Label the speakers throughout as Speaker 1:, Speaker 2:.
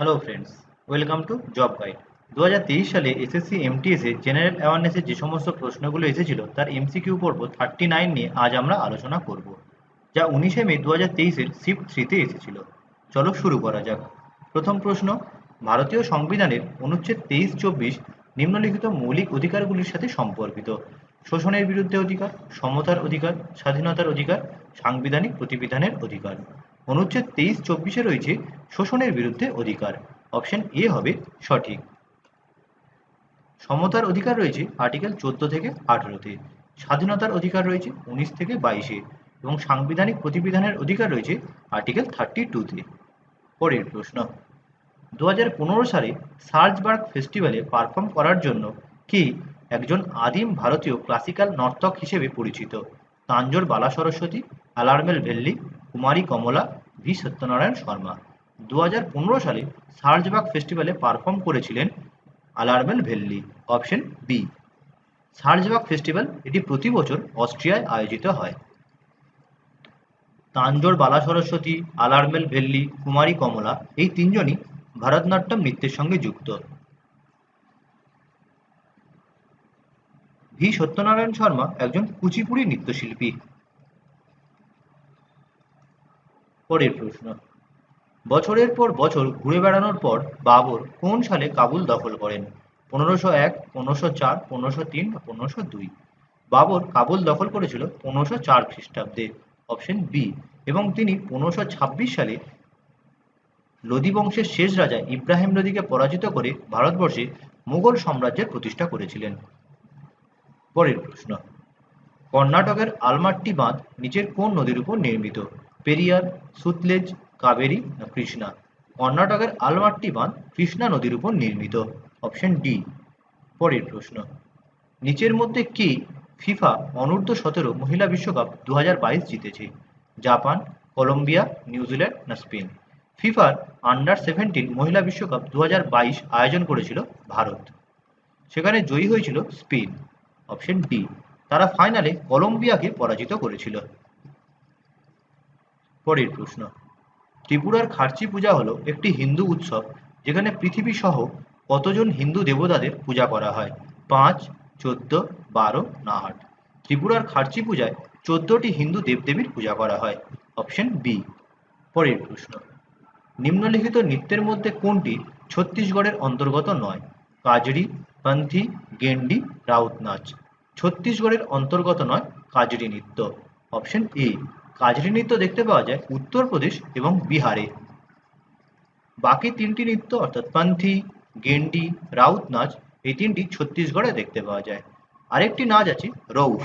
Speaker 1: Hello friends welcome to job guide দু সালে SSC a general অ্যাওয়ারনেসের যে সমস্ত প্রশ্নগুলো এসেছিল, তার এমসিকিউ পর্ব থার্টি নাইন নিয়ে আজ আমরা আলোচনা করব, যা উনিশে মে দু হাজার তেইশের শিফট থ্রিতে এসেছিল। চলো শুরু করা যাক। প্রথম প্রশ্ন, ভারতীয় সংবিধানের অনুচ্ছেদ তেইশ চব্বিশ নিম্নলিখিত মৌলিক অধিকারগুলির সাথে সম্পর্কিত। শোষণের বিরুদ্ধে অধিকার, সমতার অধিকার, স্বাধীনতার অধিকার, সাংবিধানিক প্রতিবিধানের অধিকার। অনুচ্ছেদ তেইশ চব্বিশে রয়েছে শোষণের বিরুদ্ধে অধিকার। অপশন এ হবে সঠিক। সমতার অধিকার রয়েছে আর্টিকেল চোদ্দ থেকে আঠেরোতে। স্বাধীনতার অধিকার রয়েছে উনিশ থেকে বাইশে। এবং সাংবিধানিক প্রতিবিধানের অধিকার রয়েছে আর্টিকেল থার্টি টুতে। পরের প্রশ্ন দু হাজার পনেরো সালে সার্জবার্গ ফেস্টিভ্যালে পারফর্ম করার জন্য কি একজন আদিম ভারতীয় ক্লাসিক্যাল নর্তক হিসেবে পরিচিত? তাঞ্জোর বালা সরস্বতী অ্যালার্মেল ভেল্লি কুমারী কমলা ভি. সত্যনারায়ণ শর্মা দু হাজার পনেরো সালে সার্জবাগ ফেস্টিভ্যালে পারফর্ম করেছিলেন আলারমেল ভেল্লি, অপশন বি। সার্জবাগ ফেস্টিভ্যাল এটি প্রতি বছর অস্ট্রিয়ায় আয়োজিত হয়। তাঞ্জোর বালা সরস্বতী আলারমেল ভেল্লি, কুমারী কমলা এই তিনজনই ভারতনাট্যম নৃত্যের সঙ্গে যুক্ত। ভি. সত্যনারায়ণ শর্মা একজন কুচিপুড়ি নৃত্যশিল্পী। পরের প্রশ্ন। বছরের পর বছর ঘুরে বেড়ানোর পর বাবর কোন সালে কাবুল দখল করেন? পনেরোশো এক, পনেরোশো চার, পনেরোশো তিন পনেরোশো দুই? বাবর কাবুল দখল করেছিল পনেরোশো চার খ্রিস্টাব্দে, অপশন বি, এবং তিনি পনেরোশো ছাব্বিশ সালে লোদি বংশের শেষ রাজা ইব্রাহিম লোদিকে পরাজিত করে ভারতবর্ষে মুঘল সাম্রাজ্যের প্রতিষ্ঠা করেছিলেন। পরের প্রশ্ন, কর্ণাটকের আলমাট্টি বাঁধ নিচের কোন নদীর উপর নির্মিত? পেরিয়ার, সুতলেজ, কাবেরী না কৃষ্ণা। কর্ণাটকের আলমাট্টি বাঁধ কৃষ্ণা নদীর উপর নির্মিত। অপশন ডি, পরের প্রশ্ন। নিচের মধ্যে কি ফিফা অনূর্ধ্ব সতেরো মহিলা বিশ্বকাপ দু জিতেছে? জাপান, কলম্বিয়া, নিউজিল্যান্ড না স্পেন? ফিফার আন্ডার সেভেন্টিন মহিলা বিশ্বকাপ দু হাজার বাইশ আয়োজন করেছিল ভারত। সেখানে জয়ী হয়েছিল স্পেন। অপশন ডি, তারা ফাইনালে কলম্বিয়াকে পরাজিত করেছিল। পরের প্রশ্ন। ত্রিপুরার খার্চি পূজা হলো একটি হিন্দু উৎসব, যেখানে পৃথিবী সহ কতজন হিন্দু দেবতাদের পূজা করা হয়? পাঁচ, চোদ্দ, বারো না আট। ত্রিপুরার খার্চি পূজায় চোদ্দটি হিন্দু দেবদেবীর পূজা করা হয়। Option B. পরের প্রশ্ন। নিম্নলিখিত নৃত্যের মধ্যে কোনটি ছত্তিশগড়ের অন্তর্গত নয়? কাজরি, পন্থী, গেন্ডি রাউত নাচ ছত্তিশগড়ের অন্তর্গত নয় কাজরি নৃত্য। Option A. কাজরি নৃত্য দেখতে পাওয়া যায় উত্তরপ্রদেশ এবং বিহারে। বাকি তিনটি নৃত্য অর্থাৎ পন্থী, গেন্ডি, রাউত নাচ, এই তিনটি ছত্তিশগড়ে দেখতে পাওয়া যায়। আরেকটি নাচ আছে রৌফ।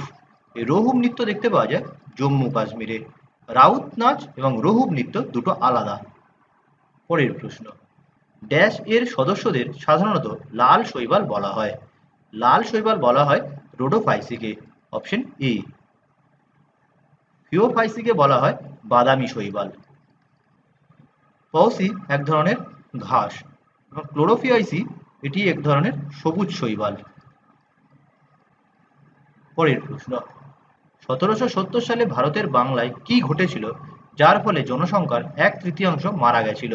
Speaker 1: এই রহুব নৃত্য দেখতে পাওয়া যায় জম্মু কাশ্মীরে। রাউত নাচ এবং রহুব নৃত্য দুটো আলাদা। পরের প্রশ্ন, ড্যাশ এর সদস্যদের সাধারণত লাল শৈবাল বলা হয়। লাল শৈবাল বলা হয় রোডোফাইসিকে, অপশন এ। ফিওফাইসিকে বলা হয় বাদামি শৈবাল। পৌসি এক ধরনের ঘাস এবং ক্লোরোফিয়াইসি এটি এক ধরনের সবুজ শৈবাল। পরের প্রশ্ন, সতেরোশো সত্তর সালে ভারতের বাংলায় কি ঘটেছিল, যার ফলে জনসংখ্যার এক তৃতীয়াংশ মারা গেছিল?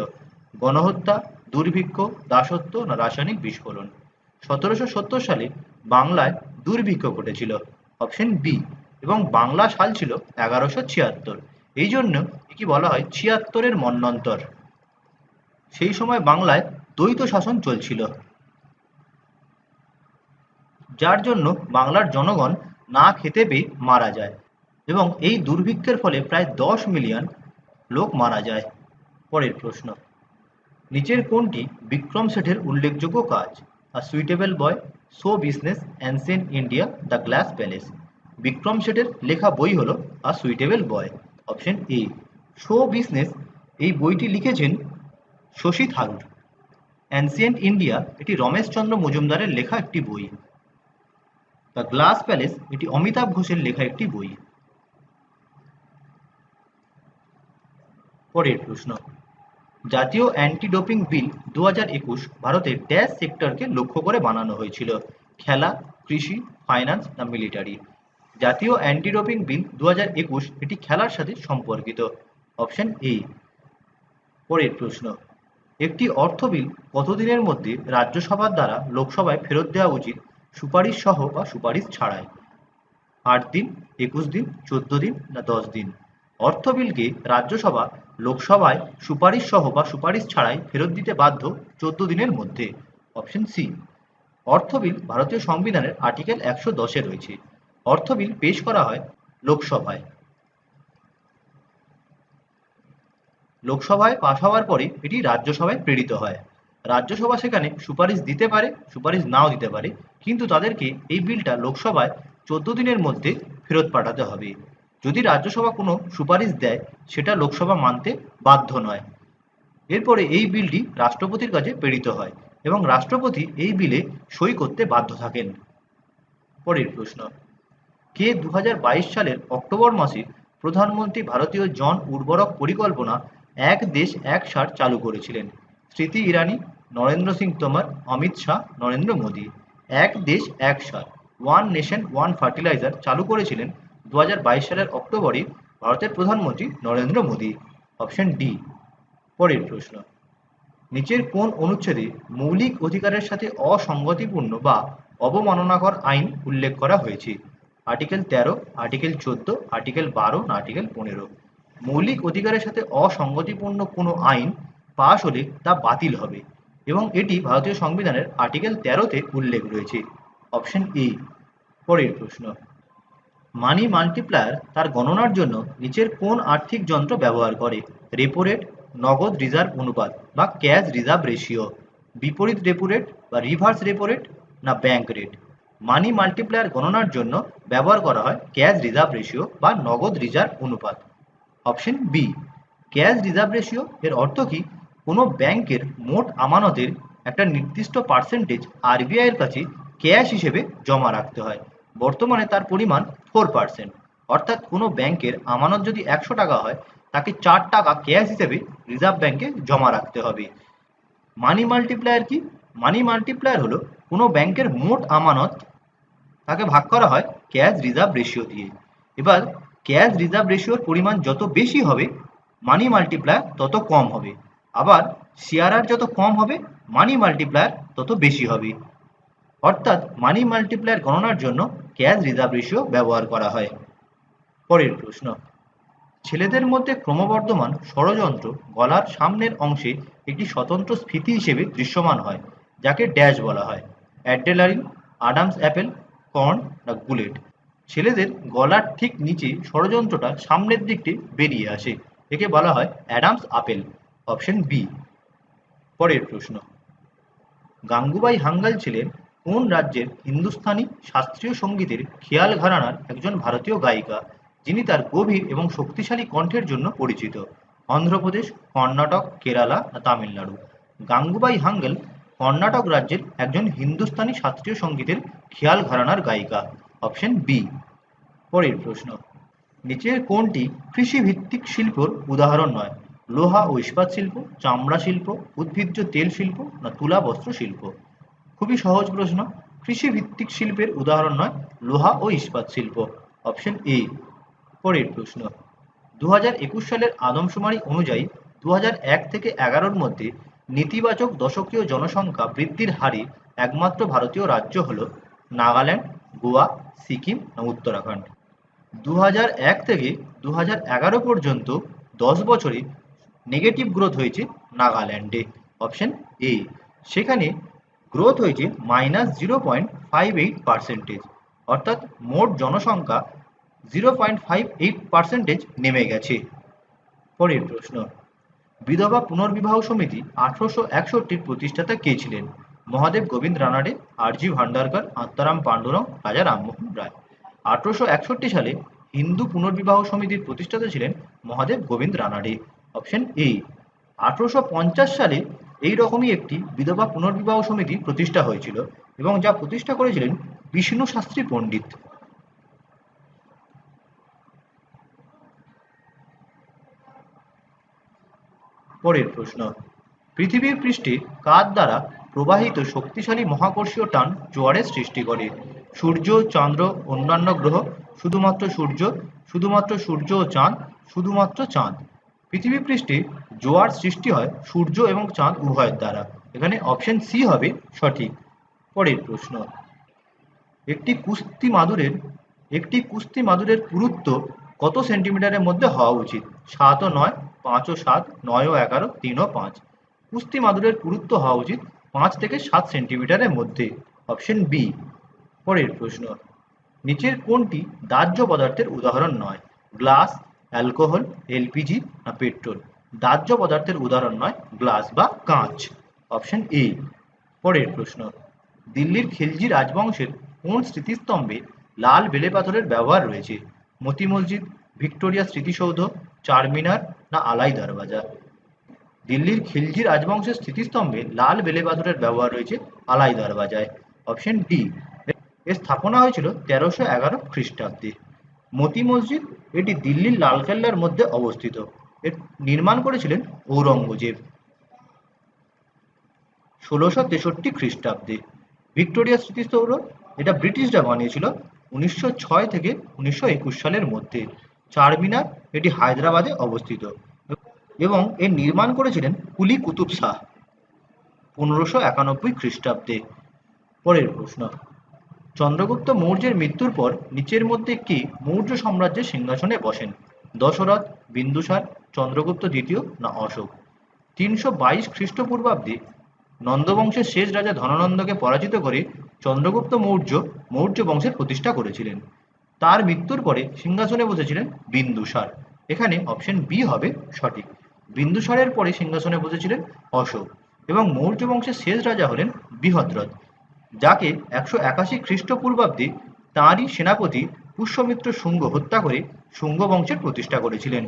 Speaker 1: গণহত্যা, দুর্ভিক্ষ, দাসত্ব না রাসায়নিক বিস্ফোরণ? সতেরোশো সত্তর সালে বাংলায় দুর্ভিক্ষ ঘটেছিল। অপশন বি এবং বাংলা সাল ছিল এগারোশো ছিয়াত্তর। এই জন্য একে বলা হয় ছিয়াত্তরের মন্বন্তর সেই সময় বাংলায় দ্বৈত শাসন চলছিল। যার জন্য বাংলার জনগণ না খেতে পেয়ে মারা যায় এবং এই দুর্ভিক্ষের ফলে প্রায় দশ মিলিয়ন লোক মারা যায়। পরের প্রশ্ন, নিচের কোনটি বিক্রম শেঠের উল্লেখযোগ্য কাজ? A suitable boy show business ancient India the glass palace Vikram শেঠের লেখা বই হলো a suitable boy option A show business এই বইটি লিখেছেন শশী থারুর। অ্যান্সিয়েন্ট ইন্ডিয়া এটি রমেশচন্দ্র মজুমদারের লেখা একটি বই। দ্য গ্লাস প্যালেস এটি অমিতাভ ঘোষের লেখা একটি বই। পরের প্রশ্ন। জাতীয় অ্যান্টি ডোপিং বিল দু একুশ ভারতের ড্যাশ সেক্টরকে লক্ষ্য করে বানানো হয়েছিল। খেলা, কৃষি ফাইন্যান্স না মিলিটারি জাতীয় অ্যান্টি ডোপিং বিল দু এটি খেলার সাথে সম্পর্কিত। Option A. পরের প্রশ্ন। একটি অর্থ বিল কতদিনের মধ্যে রাজ্যসভার দ্বারা লোকসভায় ফেরত দেওয়া উচিত সুপারিশ সহ বা সুপারিশ ছাড়াই? আট দিন, একুশ দিন, চোদ্দ দিন না দশ দিন? অর্থ বিলকে রাজ্যসভা লোকসভায় সুপারিশ সহ বা সুপারিশ ছাড়াই ফেরত দিতে বাধ্য চোদ্দ দিনের মধ্যে। Option C. অর্থ বিল ভারতীয় সংবিধানের আর্টিকেল একশো দশে রয়েছে। অর্থ বিল পেশ করা হয় লোকসভায়। লোকসভায় পাশ হওয়ার পরে এটি রাজ্যসভায় প্রেরিত হয়। রাজ্যসভা সেখানে সুপারিশ দিতে পারে, সুপারিশ নাও দিতে পারে, কিন্তু তাদেরকে এই বিলটা লোকসভায় চোদ্দ দিনের মধ্যে ফেরত পাঠাতে হবে। যদি রাজ্যসভা কোনো সুপারিশ দেয়, সেটা লোকসভা মানতে বাধ্য নয়। এরপরে এই বিলটি রাষ্ট্রপতির কাছে প্রেরিত হয় এবং রাষ্ট্রপতি এই বিলে সই করতে বাধ্য থাকেন। পরের প্রশ্ন। কে দু হাজার বাইশ সালের অক্টোবর মাসে প্রধানমন্ত্রী ভারতীয় জন উর্বরক পরিকল্পনা এক দেশ এক সার চালু করেছিলেন? স্মৃতি ইরানি, নরেন্দ্র সিং তোমর, অমিত শাহ, নরেন্দ্র মোদী। এক দেশ এক সার, ওয়ান নেশন, ওয়ান ফার্টিলাইজার চালু করেছিলেন দু হাজার বাইশ সালের অক্টোবরে ভারতের প্রধানমন্ত্রী নরেন্দ্র মোদী। অপশন ডি, পরের প্রশ্ন। নিচের কোন অনুচ্ছেদে মৌলিক অধিকারের সাথে অসঙ্গতিপূর্ণ বা অবমাননাকর আইন উল্লেখ করা হয়েছে? আর্টিকেল তেরো আর্টিকেল চোদ্দ আর্টিকেল বারো আর্টিকেল পনেরো। মৌলিক অধিকারের সাথে অসঙ্গতিপূর্ণ কোনো আইন পাশ হলে তা বাতিল হবে এবং এটি ভারতীয় সংবিধানের আর্টিকেল তেরোতে উল্লেখ রয়েছে। অপশন এ পরের প্রশ্ন। মানি মাল্টিপ্লায়ার তার গণনার জন্য নিচের কোন আর্থিক যন্ত্র ব্যবহার করে? রেপো রেট নগদ রিজার্ভ অনুপাত বা ক্যাশ রিজার্ভ রেশিও বিপরীত রেপো রেট বা রিভার্স রেপো রেট না ব্যাংক রেট মানি মাল্টিপ্লায়ার গণনার জন্য ব্যবহার করা হয় ক্যাশ রিজার্ভ রেশিও বা নগদ রিজার্ভ অনুপাত। Option B cash reserve ratio এর অর্থ কি? কোনো ব্যাংকের মোট আমানতের একটা নির্দিষ্ট পার্সেন্টেজ আরবিআই এর কাছে ক্যাশ হিসেবে জমা রাখতে হয়। বর্তমানে তার পরিমাণ ফোর পার্সেন্ট অর্থাৎ কোনো ব্যাংকের আমানত যদি একশো টাকা হয়, তাকে চার টাকা ক্যাশ হিসেবে রিজার্ভ ব্যাংকে জমা রাখতে হবে। মানি মাল্টিপ্লায়ার কি? মানি মাল্টিপ্লায়ার হলো কোনো ব্যাংকের মোট আমানত তাকে ভাগ করা হয় ক্যাশ রিজার্ভ রেশিও দিয়ে। এবার ক্যাশ রিজার্ভ রেশিওর পরিমাণ যত বেশি হবে মানি মাল্টিপ্লায়ার তত কম হবে। আবার সিআরআর যত কম হবে মানি মাল্টিপ্লায়ার তত বেশি হবে। অর্থাৎ মানি মাল্টিপ্লায়ার গণনার জন্য ক্যাশ রিজার্ভ রেশিও ব্যবহার করা হয়। পরের প্রশ্ন। ছেলেদের মধ্যে ক্রমবর্ধমান ষড়যন্ত্র গলার সামনের অংশে একটি স্বতন্ত্র স্ফীতি হিসেবে দৃশ্যমান হয়, যাকে ড্যাশ বলা হয়। অ্যাডেলারিন, আডামস অ্যাপেল কর্ন না গুলেট ছেলেদের গলার ঠিক নিচে ষড়যন্ত্রটা সামনের দিকটি বেরিয়ে আসে। একে বলা হয় অ্যাডামস আপেল, অপশন বি। পরের প্রশ্ন। গাঙ্গুবাই হাঙ্গাল ছিলেন কোন রাজ্যের হিন্দুস্তানি শাস্ত্রীয় সঙ্গীতের খেয়াল ঘরানার একজন ভারতীয় গায়িকা, যিনি তার গভীর এবং শক্তিশালী কণ্ঠের জন্য পরিচিত? অন্ধ্রপ্রদেশ, কর্ণাটক, কেরালা, তামিলনাড়ু। গাঙ্গুবাই হাঙ্গেল কর্ণাটক রাজ্যের একজন হিন্দুস্তানি শাস্ত্রীয় সঙ্গীতের খেয়াল ঘরানার গায়িকা। Option B. পরের প্রশ্ন। নিচের কোনটি কৃষিভিত্তিক শিল্পর উদাহরণ নয়? লোহা ও ইস্পাত শিল্প, চামড়া শিল্প, উদ্ভিজ্জ তেল শিল্প না তুলা বস্ত্র শিল্প? খুবই সহজ প্রশ্ন। কৃষিভিত্তিক শিল্পের উদাহরণ নয়, লোহা ও ইস্পাত শিল্প। Option A. পরের প্রশ্ন। দু সালের আদমশুমারি অনুযায়ী দু থেকে এগারোর মধ্যে নেতিবাচক দশকীয় জনসংখ্যা বৃদ্ধির হারে একমাত্র ভারতীয় রাজ্য হল নাগাল্যান্ড, গোয়া, সিকিম না উত্তরাখণ্ড। দু এক থেকে দু পর্যন্ত দশ বছরে নেগেটিভ গ্রোথ হয়েছে নাগাল্যান্ডে। অপশন এ সেখানে গ্রোথ হয়েছে minus zero point five eight percentage অর্থাৎ মোট জনসংখ্যা zero point five eight percentage নেমে গেছে। পরের প্রশ্ন বিধবা পুনর্বিবাহ সমিতি আঠারোশো একষট্টির প্রতিষ্ঠাতা কে ছিলেন? মহাদেব গোবিন্দ রানাডে, আরজি ভান্ডারকর, আত্মারাম পাণ্ডুরং, রাজা রামমোহন রায়। আঠারোশো একষট্টি সালে হিন্দু পুনর্বিবাহ সমিতির প্রতিষ্ঠাতা ছিলেন মহাদেব গোবিন্দ রানাডে। Option A. আঠারোশো পঞ্চাশ সালে এই রকমই একটি বিধবা পুনর্বিবাহ সমিতি প্রতিষ্ঠা হয়েছিল এবং যা প্রতিষ্ঠা করেছিলেন বিষ্ণু শাস্ত্রী পণ্ডিত। পরের প্রশ্ন। পৃথিবীর পৃষ্ঠে কার দ্বারা প্রবাহিত শক্তিশালী মহাকর্ষীয় টান জোয়ারের সৃষ্টি করে? সূর্য, চন্দ্র, অন্যান্য গ্রহ, শুধুমাত্র সূর্য শুধুমাত্র সূর্য ও চাঁদ, শুধুমাত্র চাঁদ। পৃথিবী পৃষ্ঠে জোয়ার সৃষ্টি হয় সূর্য এবং চাঁদ উভয়ের দ্বারা। এখানে অপশন সি হবে সঠিক। পরের প্রশ্ন। একটি কুস্তি মাদুরের একটি কুস্তি মাদুরের পুরুত্ব কত সেন্টিমিটারের মধ্যে হওয়া উচিত? সাত ও নয় পাঁচ ও সাত নয় ও এগারো তিন ও পাঁচ। কুস্তি মাদুরের পুরুত্ব হওয়া উচিত পাঁচ থেকে সাত সেন্টিমিটারের মধ্যে। অপশন বি, পরের প্রশ্ন। নিচের কোনটি দাহ্য পদার্থের উদাহরণ নয়? গ্লাস, অ্যালকোহল, এলপিজি না পেট্রোল? দাহ্য পদার্থের উদাহরণ নয়, গ্লাস বা কাঁচ। অপশন এ, পরের প্রশ্ন। দিল্লির খিলজি রাজবংশের কোন স্মৃতিস্তম্ভে লাল বেলে পাথরের ব্যবহার রয়েছে? মতি মসজিদ, ভিক্টোরিয়া স্মৃতিসৌধ, চারমিনার না আলাই দরওয়াজা দিল্লির খিলজির রাজবংশের স্মৃতিস্তম্ভে লাল বেলে পাথরের ব্যবহার রয়েছে আলাই দরওয়াজায় অপশন ডি, এর স্থাপনা হয়েছিল তেরোশো এগারো খ্রিস্টাব্দে। মতি মসজিদ এটি দিল্লির লালকেল্লার মধ্যে অবস্থিত। এর নির্মাণ করেছিলেন ঔরঙ্গজেব। ষোলোশো তেষট্টি খ্রিস্টাব্দে। ভিক্টোরিয়া স্মৃতিসৌধ এটা ব্রিটিশরা বানিয়েছিল উনিশশো ছয় থেকে উনিশশো একুশ সালের মধ্যে চারমিনার, এটি হায়দ্রাবাদে অবস্থিত এবং এর নির্মাণ করেছিলেন কুলি কুতুব শাহ পনেরোশো একানব্বই খ্রিস্টাব্দে। পরের প্রশ্ন, চন্দ্রগুপ্ত মৌর্যের মৃত্যুর পর নিচের মধ্যে কে মৌর্য সাম্রাজ্যের সিংহাসনে বসেন দশরথ, বিন্দুসার, চন্দ্রগুপ্ত দ্বিতীয় না অশোক। তিনশো বাইশ খ্রিস্টপূর্বাব্দে নন্দবংশের শেষ রাজা ধননন্দকে পরাজিত করে চন্দ্রগুপ্ত মৌর্য মৌর্য বংশের প্রতিষ্ঠা করেছিলেন। তার মৃত্যুর পরে সিংহাসনে বসেছিলেন বিন্দুসার এখানে অপশন বি হবে সঠিক। বিন্দুসারের পরে সিংহাসনে বসেছিলেন অশোক এবং মৌর্য বংশের শেষ রাজা হলেন বৃহদ্রথ, যাকে একশো একাশি খ্রিস্টপূর্বাব্দে তাঁরই সেনাপতি পুষ্যমিত্র শুঙ্গ হত্যা করে শুঙ্গ বংশের প্রতিষ্ঠা করেছিলেন।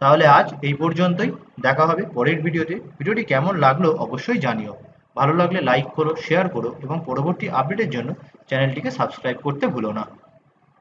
Speaker 1: তাহলে আজ এই পর্যন্তই। দেখা হবে পরের ভিডিওতে। ভিডিওটি কেমন লাগল অবশ্যই জানিও। ভালো লাগলে লাইক করো শেয়ার করো এবং পরবর্তী আপডেটের জন্য চ্যানেলটিকে সাবস্ক্রাইব করতে ভুলো না।